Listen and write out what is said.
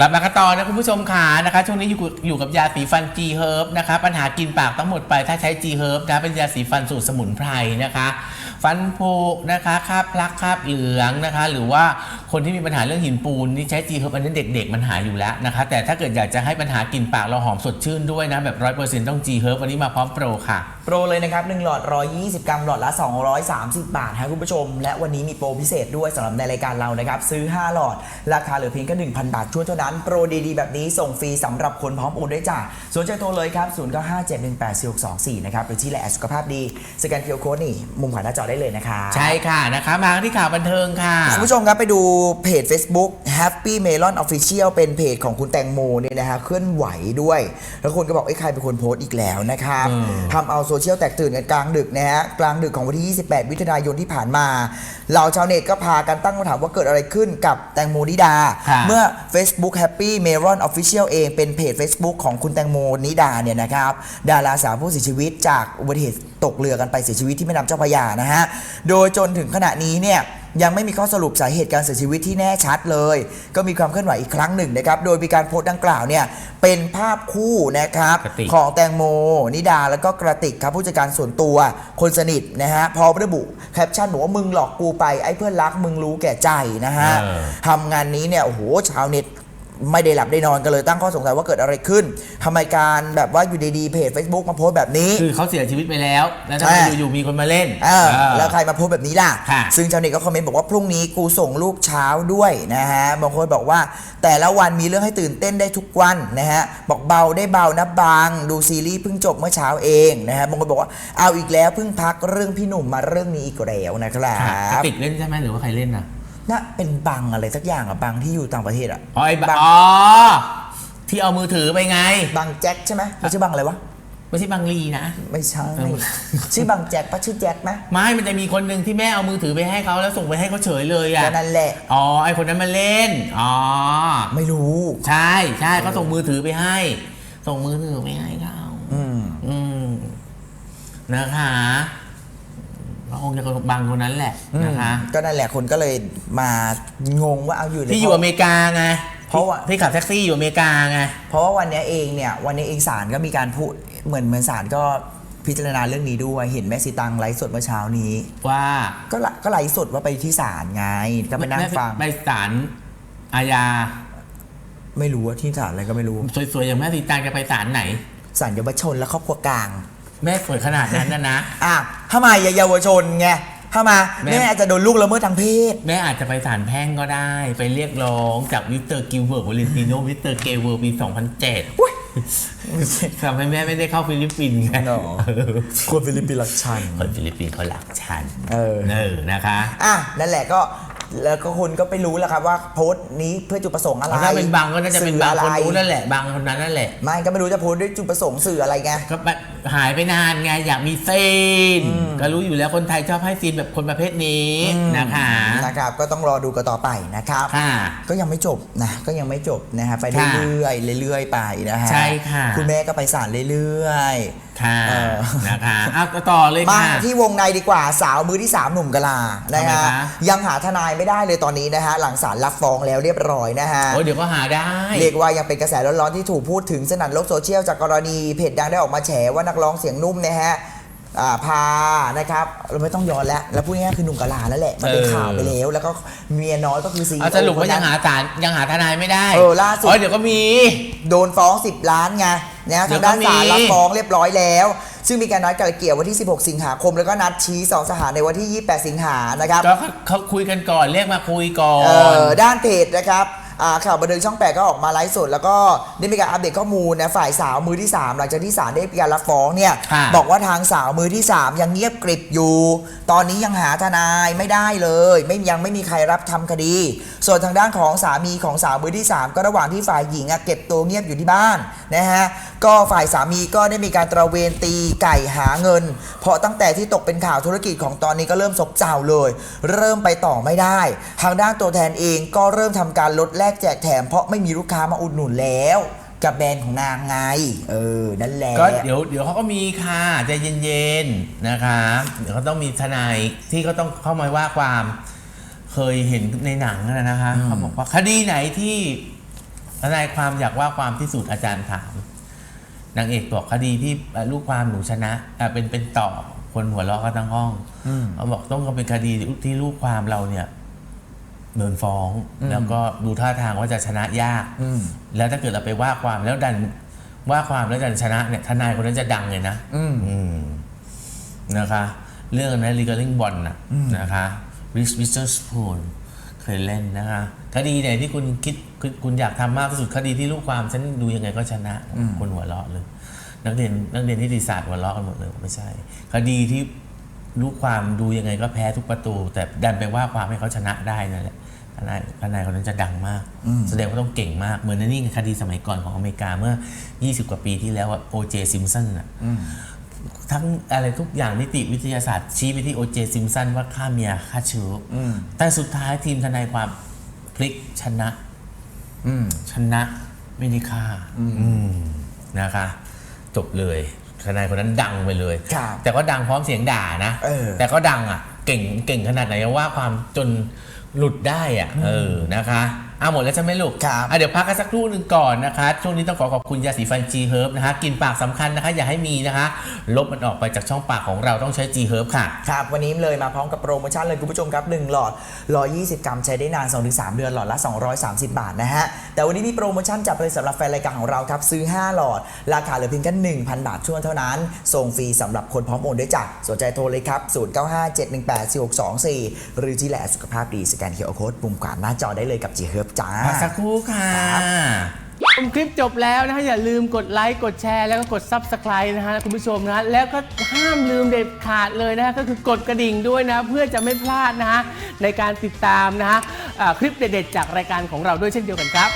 กลับมากันต่อนะคุณผู้ชมขานะคะช่วงนี้อยู่กับอยู่กับยาสีฟัน G Herb นะคะปัญหากินปากต้องหมดไปถ้าใช้ G Herb นะเป็นยาสีฟันสูตรสมุนไพรนะคะ ฟันผุนะคะคราบพลักคราบเหลืองนะคะ หรือว่า คนที่มีปัญหาเรื่องหินปูนนี่ใช้ G Herb อันนี้เด็ก ๆ มันหายอยู่แล้วนะคะ แต่ถ้าเกิดอยากจะให้ปัญหากินปากเราหอมสดชื่นด้วยนะ แบบร้อยเปอร์เซ็นต์ต้อง G Herb วันนี้มาพร้อมโปรค่ะ โปรเลยนะครับ1หลอด 120 กรัมหลอดละ 230 บาทครับคุณผู้ชม และวันนี้มีโปรพิเศษด้วยสำหรับในรายการเรานะครับซื้อ 5 หลอด ราคาเหลือเพียงแค่1,000 บาทช่วยเท่านั้นโปรดีๆแบบนี้ส่งฟรีสำหรับคนพร้อมโอนด้วยจ้าสนใจโทรเลยครับ0 9 5 7 1 8 4 6 2 4นะครับหรือที่แหละสุขภาพดีสแกนเคอร์โค้ดนี่มุมขวาหน้าจอได้เลยนะคะใช่ค่ะนะคะมาที่ข่าวบันเทิงค่ะคุณผู้ชมครับไปดูเพจ Facebook Happy Melon Official เป็นเพจของคุณแตงโมเนี่ยนะฮะเคลื่อนไหวด้วย แล้วคนก็บอกไอ้ยใครเป็นคนโพสต์อีกแล้วนะครับอืมทำเอาโซเชียลแตกตื่นกันกลางดึกนะฮะกลางดึกของวันที่ 28มิถุนายนที่ผ่านมาเหล่าชาวเน็ตก็พากันตั้งคำถามว่าเกิดอะไรขึ้นกับแตงโมนิดาค่ะเมื่อ Facebook Happy Melon Official เองเป็นเพจ Facebook ของคุณแตงโมนิดาเนี่ยนะครับดาราสาวผู้เสียชีวิตจากอุบัติเหตุตกเรือกันไปเสียชีวิตที่แม่น้ำเจ้าพระยานะฮะโดยจนถึงขณะนี้เนี่ย ยังไม่มีข้อสรุปสาเหตุการเสียชีวิตที่แน่ชัดเลย ก็มีความเคลื่อนไหวอีกครั้งหนึ่งนะครับ โดยมีการโพสต์ดังกล่าวเนี่ยเป็นภาพคู่นะครับ กระติก ของแตงโม นิดาแล้วก็กระติกครับผู้จัดการส่วนตัวคนสนิทนะฮะพร้อมระบุแคปชั่นบอกว่ามึงหลอกกูไปไอ้เพื่อนรักมึงรู้แก่ใจนะฮะ เออ ทำงานนี้เนี่ยโอ้โหชาวเน็ต ไม่ได้หลับได้นอนกันเลยตั้งข้อสงสัยว่าเกิดอะไรขึ้นทำไมการแบบว่าอยู่ดีๆเพจ Facebook มาโพสต์แบบนี้ คือเขาเสียชีวิตไปแล้ว แล้วทำไมอ่าอยู่ๆมีคนมาเล่นเออเออแล้วใครมาโพสต์แบบนี้ล่ะ ค่ะซึ่งชาวเน็ตก็คอมเมนต์บอกว่าพรุ่งนี้กูส่งลูกเช้าด้วยนะฮะ บางคนบอกว่าแต่ละวันมีเรื่องให้ตื่นเต้นได้ทุกวันนะฮะ บอกเบาได้เบานะบาง ดูซีรีส์เพิ่งจบเมื่อเช้าเองนะฮะ บางคนบอกว่าเอาอีกแล้วเพิ่งพักเรื่องพี่หนุ่มมาเรื่องนี้อีกแล้วนะครัค่ะกระบติกเล่นใช่ไหมหรือว่าใครเล่นนะ น่าเป็นบังอะไรสักอย่างอะบังที่อยู่ต่างประเทศอะอ๋อไอ้บับางอ๋อที่เอามือถือไปไง บังแจ็คใช่ไหมไม่ใช่บังอะไรวะไม่ใช่บางลีนะ ไม่ใช่เออชื่อบังแจ็คปะชื่อแจ็คไหมไม่ มันจะมีคนหนึ่งที่แม่เอามือถือไปให้เขาแล้วส่งไปให้เขาเฉยเลยอะก็นั่นแหละ อ๋อ ไอคนนั้นมาเล่น อ๋อ ไม่รู้ ใช่ใช่เขาส่งมือถือไปให้ ส่งมือถือไปให้เขาอืม อืม นะคะ ก็คงจะบางคนนั้นแหละนะคะก็นั่นแหละคนก็เลยมางงว่าเอาอยู่ในที่อยู่อเมริกาไงเพราะว่าที่ขับแท็กซี่อยู่อเมริกาไงเพราะว่าวันเนี้ยเองเนี่ยวันนี้เองศาลก็มีการพูดเหมือนเหมือนศาลก็พิจารณาเรื่องนี้ด้วยเห็นแม่สีตังไลฟ์สดเมื่อเช้านี้ ว่าก็ละก็ไลฟ์สดว่าไปที่ศาลไงก็ไปนั่งฟังไปศาลอาญาไม่รู้ว่าที่ศาลอะไรก็ไม่รู้สวยๆอย่างแม่สีตางจะไปศาลไหนศาลเยาวชนและครอบครัวกลาง แม่สวยขนาดนั้นนะนะ อะทำไมอย่าเยาวชนไงถ้ามาแม่ แม่อาจจะโดนลูกละเมิดทางเพศ แม่อาจจะไปศาลแพ่งก็ได้ ไปเรียกร้องจากวิกเตอร์กิลเวิร์ดวาเลนติโนวิกเตอร์เกเวิร์ปี2007ทำให้แม่ไม่ได้เข้าฟิลิปปินส์ไงหรอ คนฟิลิปปินส์รักชัน คนฟิลิปปินส์เขาหลักชันเออ เออนะคะอะนั่นแหละก็แล้วก็คุณก็ไปรู้แล้วครับว่าโพสต์นี้เพื่อจุดประสงค์อะไรถ้าเป็นบางก็น่าจะเป็นบางสื่อคนอะไรรู้นั่นแหละบางคนนั้นนั่นแหละ ไม่ก็ไม่รู้จะโพสต์ด้วยจุดประสงค์สื่ออะไรไง ก็ไปหายไปนานไงอยากมีซีน ก็รู้อยู่แล้วคนไทยชอบให้ซีนแบบคนประเภทนี้นะคะนะครับก็ต้องรอดูกันต่อไปนะครับค่ะก็ยังไม่จบนะก็ยังไม่จบนะฮะไปค่ะเรื่อยๆเรื่อยๆไปนะฮะใช่ค่ะคุณแม่ก็ไปศาลเรื่อยค่ะเออนะคะเอาต่อเลยๆมาค่ะที่วงในดีกว่าสาวมือที่ 3 หนุ่มกะลานะทำไมฮะคะยังหาทนายไม่ได้เลยตอนนี้นะฮะหลังศาลรับฟ้องแล้วเรียบร้อยนะฮะโอ้ยเดี๋ยวก็หาได้เรียกว่ายังเป็นกระแสร้อนๆที่ถูกพูดถึงสนั่นโลกโซเชียลจากกรณีเพจดังได้ออกมาแฉว่านักร้องเสียงนุ่มนะฮะอ่าพานะครับเราไม่ต้องย้อนแล้ว แล้วพูดง่ายๆคือหนุ่มกะลานั่นแหละ มันเป็นเออ ข่าวไปแล้ว แล้วก็เมียน้อยก็คือซี เอาสรุปว่ายังหาศาลยังหาทนายไม่ได้เออล่าสุดอ๋อเดี๋ยวก็มี โดนฟ้อง 10 ล้านไงนะทางด้านเดี๋ยวก็มี ศาลรับฟ้องเรียบร้อยแล้ว ซึ่งมีการนัดไกลเกลี่ยวันที่ 16 สิงหาคม แล้วก็นัดชี้สองสถานในวันที่ 28 สิงหานะครับ ก็เขาคุยกันก่อนเรียกมาคุยก่อเอนอด้านเพจนะครับ อ่าข่าวบันเทิงช่องแปดก็ออกมาไลฟ์สดแล้วก็ได้มีการอัปเดตข้อมูลนะฝ่ายสาวมือที่ 3 หลังจากที่ศาลได้มีการรับฟ้องเนี่ยค่ะ บอกว่าทางสาวมือที่ 3 ยังเงียบกริบอยู่ ตอนนี้ยังหาทนายไม่ได้เลย ไม่ยังไม่มีใครรับทำคดี ส่วนทางด้านของสามีของสาวมือที่ 3 ก็ระหว่างที่ฝ่ายหญิงอะเก็บตัวเงียบอยู่ที่บ้านนะฮะก็ฝ่ายสามีก็ได้มีการตระเวนตีไก่หาเงิน เพราะตั้งแต่ที่ตกเป็นข่าวธุรกิจของตอนนี้ก็เริ่มซบเซาเลย เริ่มไปต่อไม่ได้ ทางด้านตัวแทนเองก็เริ่มทำการลดแลกแจกแถมเพราะไม่มีลูกค้ามาอุดหนุนแล้ว กับแบรนด์ของนางไง เออ นั่นแหละ ก็เดี๋ยวเดี๋ยวเขาก็มีค่ะใจเย็นๆนะคะ เดี๋ยวเขาต้องมีทนายที่เขาต้องเข้ามาว่าความเคยเห็นในหนังนะนะคะเขาบอกว่าคดีไหนที่ทนายความอยากว่าความที่สุดอาจารย์ถามนางเอกบอกคดีที่เอ่อลูกความหนูชนะอะเป็นเป็นต่อคนหัวเราะกันทั้งห้องอืมเขาบอกต้องเป็นคดีที่ลูกความเราเนี่ย โดนฟ้องอืมแล้วก็ดูท่าทางว่าจะชนะยากอืมแล้วถ้าเกิดเราไปว่าความแล้วดันว่าความแล้วดันชนะเนี่ยทนายคนนั้นจะดังเลยนะอืมอืมนะคะ เรื่องนั้น regarding bond นะอืมนะคะ Reese Witherspoon เคยเล่นนะคะคดีไหนที่คุณคิดคุณคุณอยากทำมากที่สุดคดีที่ลูกความฉันดูยังไงก็ชนะคนหัวเราะเลย นักเรียนนักเรียนนิติศาสตร์หัวเราะกันหมดเลยไม่ใช่ คดีที่ ลูกความดูยังไงก็แพ้ทุกประตู แต่ดันไปว่าความให้เขาชนะได้นั่นแหละทนายทนายคนนั้นจะดังมาก แสดงว่าต้องเก่งมาก เหมือนในนี่ไงคดีสมัยก่อนของอเมริกาเมื่อ 20 กว่าปีที่แล้วโอเจซิมสันอะทั้งอะไรทุกอย่างนิติวิทยาศาสตร์ชี้ไปที่โอเจซิมสันว่าฆ่าเมียฆ่าเชื้ออมแต่สุดท้ายทีมทนายความพลิกชนะอืมชนะไม่ได้ฆ่าอืมนะคะ จบเลย ทนายคนนั้นดังไปเลย ครับแต่ก็ดังพร้อมเสียงด่านะ เออ แต่ก็ดังอะ เก่งเก่งขนาดไหนว่าความจนหลุดได้อะ เออนะคะเอาหมดแล้วใช่ไหมลูกครับอะเดี๋ยวพักกันสักครู่หนึ่งก่อนนะคะ ช่วงนี้ต้องขอขอบคุณยาสีฟัน G Herb นะคะกลินปากสำคัญนะคะ อย่าให้มีนะคะ ลบมันออกไปจากช่องปากของเราต้องใช้ G Herb ค่ะ ครับ วันนี้เลยมาพร้อมกับโปรโมชั่นเลยคุณผู้ชมครับ 1 หลอด 120 กรัมใช้ได้นาน 2-3 เดือนหลอดละ 230 บาทนะฮะ แต่วันนี้มีโปรโมชั่นจัดไปเลยสำหรับแฟนรายการของเราครับซื้อ 5 หลอด ราคาเหลือเพียงแค่1,000 บาทช่วงเท่านั้น ส่งฟรีสำหรับคนพร้อมโอนด้วยจ้ะสนใจโทรเลยครับ0957184624 หรือที่แหละสุขภาพดีสแกนเคอร์โค้ดปุ่มขวาหน้าจอได้เลยกับ G Herb จ้าพักสักครู่ค่ะชมคลิปจบแล้วนะฮะอย่าลืมกดไลค์กดแชร์แล้วก็กด Subscribe นะฮะคุณผู้ชมนะฮะแล้วก็ห้ามลืมเด็ดขาดเลยนะฮะก็คือกดกระดิ่งด้วยนะ เพื่อจะไม่พลาดนะฮะในการติดตามนะฮะอ่าคลิปเด็ดๆจากรายการของเราด้วยเช่นเดียวกันครับ